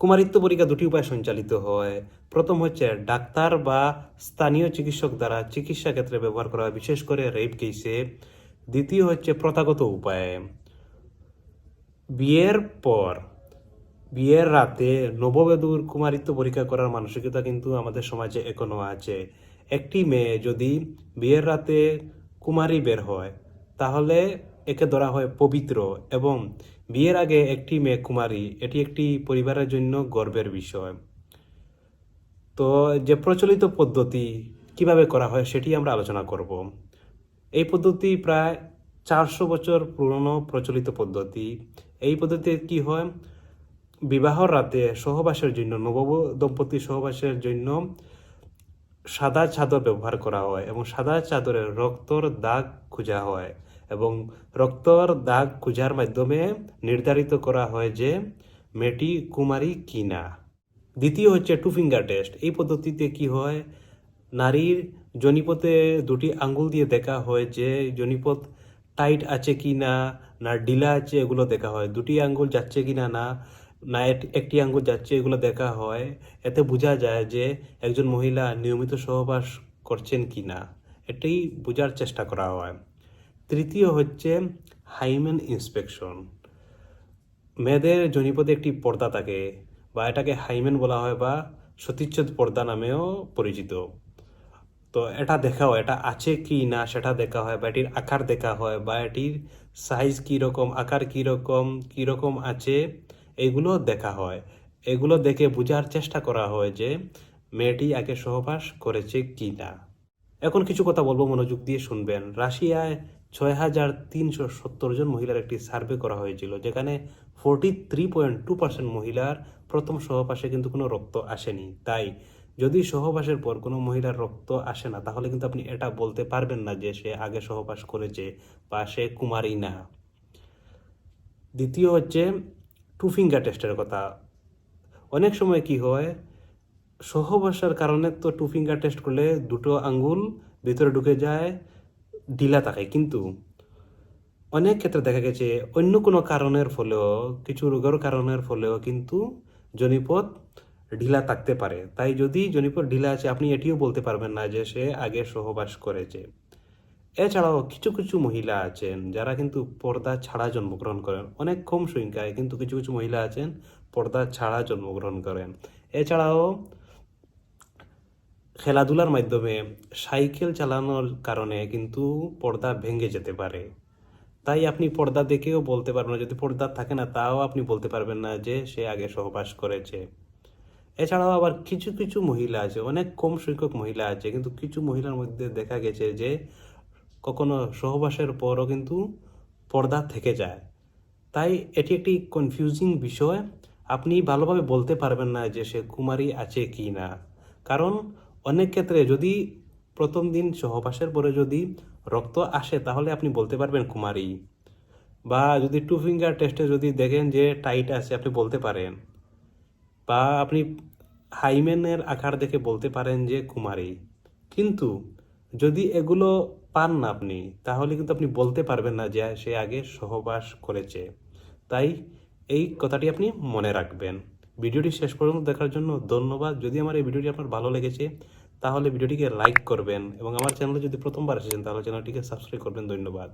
কুমারিত্ব পরীক্ষা দুটি উপায় সঞ্চালিত হয়। প্রথম হচ্ছে ডাক্তার বা স্থানীয় চিকিৎসক দ্বারা চিকিৎসা ক্ষেত্রে ব্যবহার করা হয়, বিশেষ করে রেপ কেসে। দ্বিতীয় হচ্ছে প্রথাগত উপায়ে। বিয়ের পর, বিয়ের রাতে নববধূর কুমারিত্ব পরীক্ষা করার মানসিকতা কিন্তু আমাদের সমাজে এখনও আছে। একটি মেয়ে যদি বিয়ের রাতে কুমারী বের হয়, তাহলে একে ধরা হয় পবিত্র এবং বিয়ের আগে একটি মেয়ে কুমারী, এটি একটি পরিবারের জন্য গর্বের বিষয়। তো যে প্রচলিত পদ্ধতি কীভাবে করা হয় সেটি আমরা আলোচনা করব। এই পদ্ধতি প্রায় চারশো বছর পুরনো প্রচলিত পদ্ধতি। এই পদ্ধতিতে কি হয়? বিবাহর রাতে সহবাসের জন্য নব দম্পতি সহবাসের জন্য সাদা চাদর ব্যবহার করা হয় এবং সাদা চাদরের রক্তর দাগ খোঁজা হয়। এবং রক্তর দাগ খোঁজার মাধ্যমে নির্ধারিত করা হয় যে মেয়েটি কুমারী কিনা। দ্বিতীয় হচ্ছে টু ফিঙ্গার টেস্ট এই পদ্ধতিতে কি হয়? নারীর জনিপথে দুটি আঙ্গুল দিয়ে দেখা হয় যে জনিপথ টাইট আছে কি না না ঢিলা আছে এগুলো দেখা হয়। দুটি আঙ্গুল যাচ্ছে কি না না না এক- একটি আঙ্গুল যাচ্ছে এগুলো দেখা হয়। এতে বোঝা যায় যে একজন মহিলা নিয়মিত সহবাস করছেন কি না এটাই বোঝার চেষ্টা করা হয়। তৃতীয় হচ্ছে হাইমেন ইন্সপেকশন। মেয়েদের জনিপদে একটি পর্দা থাকে বা এটাকে হাইমেন বলা হয় বা সতীচ্ছেদ পর্দা নামেও পরিচিত। তো এটা দেখা হয় এটা আছে কি না সেটা দেখা হয় বা এটির আকার দেখা হয় বা এটির সাইজ কীরকম আকার কীরকম কীরকম আছে, এগুলো দেখা হয়। এগুলো দেখে বোঝার চেষ্টা করা হয় যে মেয়েটি আগে সহবাস করেছে কি না। এখন কিছু কথা বলব, মনোযোগ দিয়ে শুনবেন। রাশিয়ায় ছয় হাজার তিনশো সত্তর জন মহিলার একটি সার্ভে করা হয়েছিল, যেখানে forty three point two percent মহিলার প্রথম সহবাসে কিন্তু কোনো রক্ত আসেনি। তাই যদি সহবাসের পর কোনো মহিলার রক্ত আসে না, তাহলে কিন্তু আপনি এটা বলতে পারবেন না যে সে আগে সহবাস করেছে বা সে কুমারী না। দ্বিতীয় হচ্ছে টু ফিঙ্গার টেস্টের কথা। অনেক সময় কি হয়, সহবাসার কারণে তো টু ফিঙ্গার টেস্ট করলে দুটো আঙ্গুল ভিতরে ঢুকে যায় ঢিলা থাকে কিন্তু অনেক ক্ষেত্রে দেখা গেছে অন্য কোনো কারণের ফলেও, কিছু রোগের কারণের ফলেও কিন্তু জনিপথ ঢিলা থাকতে পারে। তাই যদি জনিপথ ঢিলা আছে, আপনি এটিও বলতে পারবেন না যে সে আগে সহবাস করেছে। এছাড়াও কিছু কিছু মহিলা আছেন যারা কিন্তু পর্দা ছাড়া জন্মগ্রহণ করেন। অনেক কম সংখ্যায় কিন্তু কিছু কিছু মহিলা আছেন পর্দা ছাড়া জন্মগ্রহণ করেন। এছাড়াও খেলাধুলার মাধ্যমে সাইকেল চালানোর কারণে কিন্তু পর্দা ভেঙে যেতে পারে। তাই আপনি পর্দা দেখেও বলতে পারবেন না, যদি পর্দা থাকে না তাও আপনি বলতে পারবেন না যে সে আগে সহবাস করেছে। এছাড়াও আবার কিছু কিছু মহিলা আছে, অনেক কম সংখ্যক মহিলা আছে, কিন্তু কিছু মহিলার মধ্যে দেখা গেছে যে কখনো সহবাসের পরও কিন্তু পর্দা থেকে যায়। তাই এটি একটি কনফিউজিং বিষয়। আপনি ভালোভাবে বলতে পারবেন না যে সে কুমারী আছে কি না কারণ অনেক ক্ষেত্রে যদি প্রথম দিন সহবাসের পরে যদি রক্ত আসে, তাহলে আপনি বলতে পারবেন কুমারী। বা যদি টু ফিঙ্গার টেস্টে যদি দেখেন যে টাইট আছে, আপনি বলতে পারেন। বা আপনি হাইমেনের আকার দেখে বলতে পারেন যে কুমারী। কিন্তু যদি এগুলো পান না আপনি, তাহলে কিন্তু আপনি বলতে পারবেন না যে সে আগে সহবাস করেছে। তাই এই কথাটি আপনি মনে রাখবেন। ভিডিওটি শেষ পর্যন্ত দেখার জন্য ধন্যবাদ। যদি আমার এই ভিডিওটি আপনার ভালো লেগেছে, তাহলে ভিডিওটিকে লাইক করবেন এবং আমার চ্যানেলে যদি প্রথমবার এসেছেন, তাহলে চ্যানেলটিকে সাবস্ক্রাইব করবেন। ধন্যবাদ।